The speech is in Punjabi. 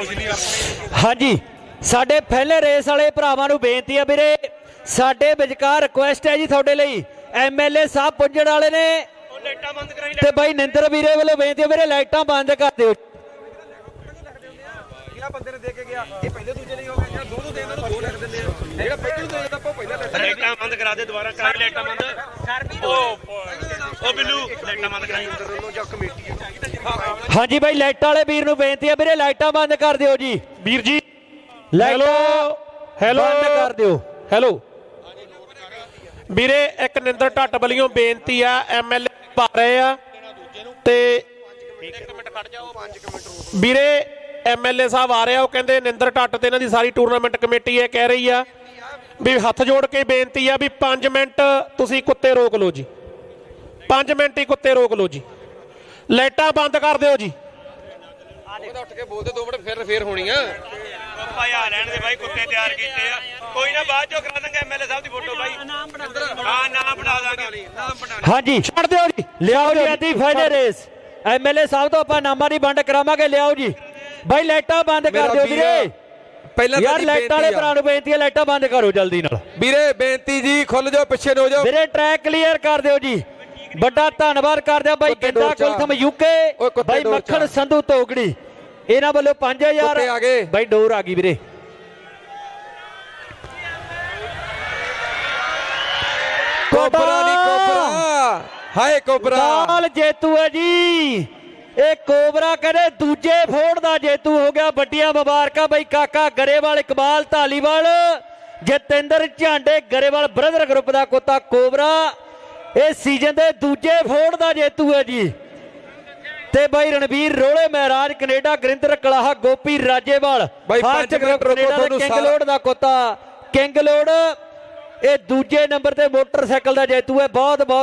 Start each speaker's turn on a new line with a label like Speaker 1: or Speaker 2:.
Speaker 1: ਕੁਝ ਨਹੀਂ ਕਰ
Speaker 2: ਹਾਂਜੀ ਸਾਡੇ ਪਹਿਲੇ ਰੇਸ ਵਾਲੇ ਭਰਾਵਾਂ ਨੂੰ ਬੇਨਤੀ ਹੈ ਵੀਰੇ ਸਾਡੇ ਵਿਚਕਾਰ ਰਿਕੁਐਸਟ ਹੈ ਜੀ ਤੁਹਾਡੇ ਲਈ ਐਮਐਲਏ ਸਾਹਿਬ ਪੁੱਜਣ ਵਾਲੇ ਨੇ।
Speaker 1: ਉਹ ਲਾਈਟਾਂ ਬੰਦ ਕਰਾਈ
Speaker 2: ਤੇ ਬਾਈ ਨਿੰਦਰ ਵੀਰੇ ਵੱਲੋਂ ਬੇਨਤੀ ਹੈ ਵੀਰੇ ਲਾਈਟਾਂ ਬੰਦ ਕਰ ਦਿਓ।
Speaker 3: ਬੰਦੇ ਨੇ ਦੇ ਕੇ ਗਿਆ ਇਹ ਪਹਿਲੇ ਦੂਜੇ ਨਹੀਂ ਹੋ ਗਿਆ ਜਾਂ ਦੋ ਦੋ ਦੇ ਇਹਨਾਂ ਨੂੰ ਦੋ ਲਿਖ ਦਿੰਦੇ ਆ। ਜਿਹੜਾ ਪਹਿਲੇ ਦੂਜੇ ਦਾ ਆਪਾਂ ਪਹਿਲਾਂ ਲਿਖ
Speaker 1: ਲਾਈਟਾਂ ਬੰਦ ਕਰਾ ਦੇ ਦੁਬਾਰਾ ਕਰਾ ਲਾਈਟਾਂ ਬੰਦ। ਉਹ ਉਹ ਬਿੱਲੂ ਲਾਈਟਾਂ ਬੰਦ ਕਰਾਈ
Speaker 3: ਦਿੰਦੇ ਜਾਂ ਕਮੇਟੀ
Speaker 2: ਹਾਂਜੀ ਬਾਈ ਲਾਈਟਾਂ ਵਾਲੇ ਵੀਰ ਨੂੰ ਬੇਨਤੀ ਹੈ ਵੀਰੇ ਲਾਈਟਾਂ ਬੰਦ ਕਰ ਦਿਓ ਜੀ।
Speaker 4: ਵੀਰ ਜੀ
Speaker 2: ਲਾਈਟਾਂ
Speaker 4: ਹੈਲੋ
Speaker 2: ਬੰਦ ਕਰ ਦਿਓ।
Speaker 4: ਹੈਲੋ। ਵੀਰੇ ਇੱਕ ਨਿੰਦਰ ਢੱਟ ਵੱਲੋਂ ਬੇਨਤੀ ਆ ਐਮਐਲਏ ਪਾ ਰਹੇ ਆ ਤੇ ਵੀਰੇ ਐਮਐਲਏ ਸਾਹਿਬ ਆ ਰਹੇ ਆ ਉਹ ਕਹਿੰਦੇ ਨਿੰਦਰ ਢੱਟ ਤੇ ਇਹਨਾਂ ਦੀ ਸਾਰੀ ਟੂਰਨਾਮੈਂਟ ਕਮੇਟੀ ਇਹ ਕਹਿ ਰਹੀ ਆ ਵੀ ਹੱਥ ਜੋੜ ਕੇ ਬੇਨਤੀ ਆ ਵੀ 5 ਮਿੰਟ ਤੁਸੀਂ ਕੁੱਤੇ ਰੋਕ ਲਓ ਜੀ। 5 ਮਿੰਟ ਹੀ ਕੁੱਤੇ ਰੋਕ ਲਓ ਜੀ। ਲਾਈਟਾਂ ਬੰਦ ਕਰ ਦਿਓ ਜੀ।
Speaker 3: ਉਹਦਾ ਉੱਠ ਕੇ ਬੋਲਦੇ ਦੋ ਮਿੰਟ ਫਿਰ ਫੇਰ ਹੋਣੀ ਆ
Speaker 1: ਭਾਈ ਆ ਲੈਣ ਦੇ ਬਾਈ ਕੁੱਤੇ ਤਿਆਰ ਕੀਤੇ ਆ। ਕੋਈ ਨਾ ਬਾਅਦ ਚੋਂ ਕਰਾ ਦਾਂਗੇ ਐਮਐਲਏ ਸਾਹਿਬ ਦੀ ਫੋਟੋ ਬਾਈ। ਨਾਮ ਬਣਾ ਹਾਂ ਨਾਮ ਬਣਾ ਦਾਂਗੇ।
Speaker 3: ਨਾਮ ਬਣਾ
Speaker 2: ਹਾਂਜੀ
Speaker 4: ਛੱਡ ਦਿਓ ਜੀ।
Speaker 2: ਲਿਆਓ ਜੀ ਅੱਧੀ ਫਾਈਨਲ ਰੇਸ ਐਮਐਲਏ ਸਾਹਿਬ ਤੋਂ ਆਪਾਂ ਨਾਮਾਂ ਦੀ ਵੰਡ ਕਰਾਵਾਂਗੇ ਲਿਆਓ ਜੀ। ਬਾਈ ਲਾਈਟਾਂ ਬੰਦ ਕਰ ਦਿਓ
Speaker 3: ਵੀਰ, ਪਹਿਲਾਂ
Speaker 2: ਯਾਰ ਲਾਈਟਾਂ ਵਾਲੇ ਭਰਾ ਨੂੰ ਬੇਨਤੀ ਹੈ ਲਾਈਟਾਂ ਬੰਦ ਕਰੋ ਜਲਦੀ ਨਾਲ।
Speaker 3: ਵੀਰੇ ਬੇਨਤੀ ਜੀ ਖੁੱਲ ਜਾਓ ਪਿੱਛੇ ਨੂੰ ਹੋ ਜਾਓ।
Speaker 2: ਵੀਰੇ ਟਰੈਕ ਕਲੀਅਰ ਕਰ ਦਿਓ ਜੀ। ਵੱਡਾ ਧੰਨਵਾਦ ਕਰਦੇ ਆ ਬਾਈ ਗਿੱਦਾ ਕੁਲਥਮ। ਯੂਕੇ। ਬਾਈ ਮੱਖਣ। ਸੰਧੂ ਤੋਗੜੀ ਇਹਨਾਂ ਵੱਲੋਂ 5000
Speaker 3: ਕੁੱਤੇ ਆ ਗਏ।
Speaker 2: ਬਾਈ ਡੋਰ ਆ ਗਈ ਵੀਰੇ।
Speaker 3: ਕੋਬਰਾ ਨਹੀਂ ਕੋਬਰਾ। ਹਾਏ ਕੋਬਰਾ।
Speaker 2: ਨਾਲ ਜੇਤੂ ਹੈ ਜੀ। ਇਹ ਕੋਬਰਾ ਕਹਿੰਦੇ ਦੂਜੇ ਫੋੜ ਦਾ ਜੇਤੂ ਹੋ ਗਿਆ। ਵੱਡੀਆਂ ਮੁਬਾਰਕਾਂ ਬਈ ਕਾਕਾ ਗਰੇਵਾਲ ਇਕਬਾਲ ਢਾਲੀਵਾਲ ਜਤਿੰਦਰ ਝਾਂਡੇ ਗਰੇਵਾਲ ਬ੍ਰਦਰ ਗਰੁੱਪ ਦਾ ਕੋਤਾ ਕੋਬਰਾ। ਇਹ ਸੀਜ਼ਨ ਦੇ ਦੂਜੇ ਫੋੜ ਦਾ ਜੇਤੂ ਹੈ ਜੀ। ਤੇ ਬਾਈ ਰਣਵੀਰ ਰੋਲੇ ਮਹਾਰਾਜ ਕੈਨੇਡਾ ਗਰਿੰਦਰ ਕਲਾਹਾ ਗੋਪੀ ਰਾਜੇਵਾਲ।
Speaker 3: ਬਾਈ
Speaker 2: ਫਾਸਟ
Speaker 3: ਪੰਜ ਮਿੰਟ
Speaker 2: ਗਰੁੱਪ
Speaker 3: ਰੁਕੋ, ਤੁਹਾਨੂੰ
Speaker 2: ਕਿੰਗ
Speaker 3: ਸਾਰਾ-
Speaker 2: ਲੋਡ ਦਾ ਕੋਤਾ। ਕਿੰਗ ਲੋਡ ਇਹ ਦੂਜੇ ਨੰਬਰ ਤੇ ਮੋਟਰਸਾਈਕਲ ਦਾ ਜੇਤੂ ਹੈ। ਬਹੁਤ ਬਹੁਤ